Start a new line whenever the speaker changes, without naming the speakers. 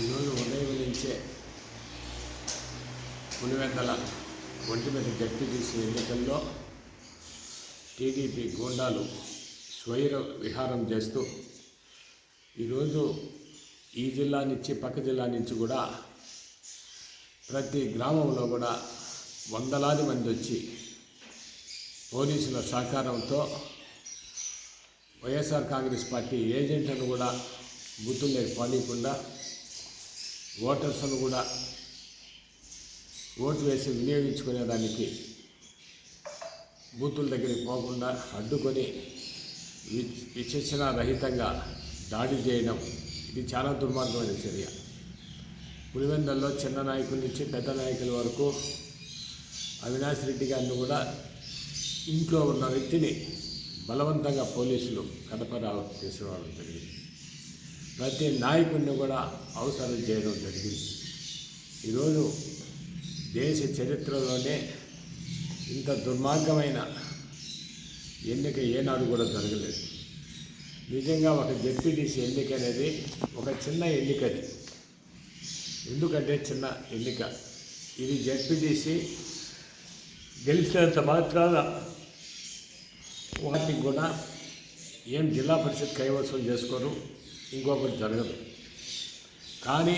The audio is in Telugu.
ఈరోజు ఉదయం నుంచే పులివెందల ఒంటిమిట జడ్పీటీసీ ఎన్నికల్లో టీడీపీ గూండాలు స్వైర విహారం చేస్తూ ఈరోజు ఈ జిల్లా నుంచి పక్క జిల్లా నుంచి కూడా ప్రతి గ్రామంలో కూడా వందలాది మంది వచ్చి పోలీసుల సహకారంతో వైఎస్ఆర్ కాంగ్రెస్ పార్టీ ఏజెంట్లను కూడా గుర్తుండే పానీయకుండా ఓటర్స్ను కూడా ఓటు వేసి వినియోగించుకునేదానికి బూతుల దగ్గరికి పోకుండా అడ్డుకొని విచక్షణ రహితంగా దాడి చేయడం ఇది చాలా దుర్మార్గమైన చర్య. పులివెందల్లో చిన్న నాయకుల నుంచి పెద్ద నాయకుల వరకు అవినాష్ రెడ్డి గారిని కూడా ఇంట్లో ఉన్న వ్యక్తిని బలవంతంగా పోలీసులు కడప రావ తీసుకురావడం జరిగింది. ప్రతి నాయకుడిని కూడా అవసరం చేయడం జరిగింది. ఈరోజు దేశ చరిత్రలోనే ఇంత దుర్మార్గమైన ఎన్నిక ఏనాడు కూడా జరగలేదు. నిజంగా ఒక జెడ్పీటీసీ ఎన్నిక అనేది ఒక చిన్న ఎన్నికది ఎందుకంటే చిన్న ఎన్నిక. ఇది జడ్పీటీసీ గెలిచినంత మాత్రాన వాటికి కూడా ఏం జిల్లా పరిషత్ కైవసం చేసుకోరు. ఇంకొకటి జరగదు. కానీ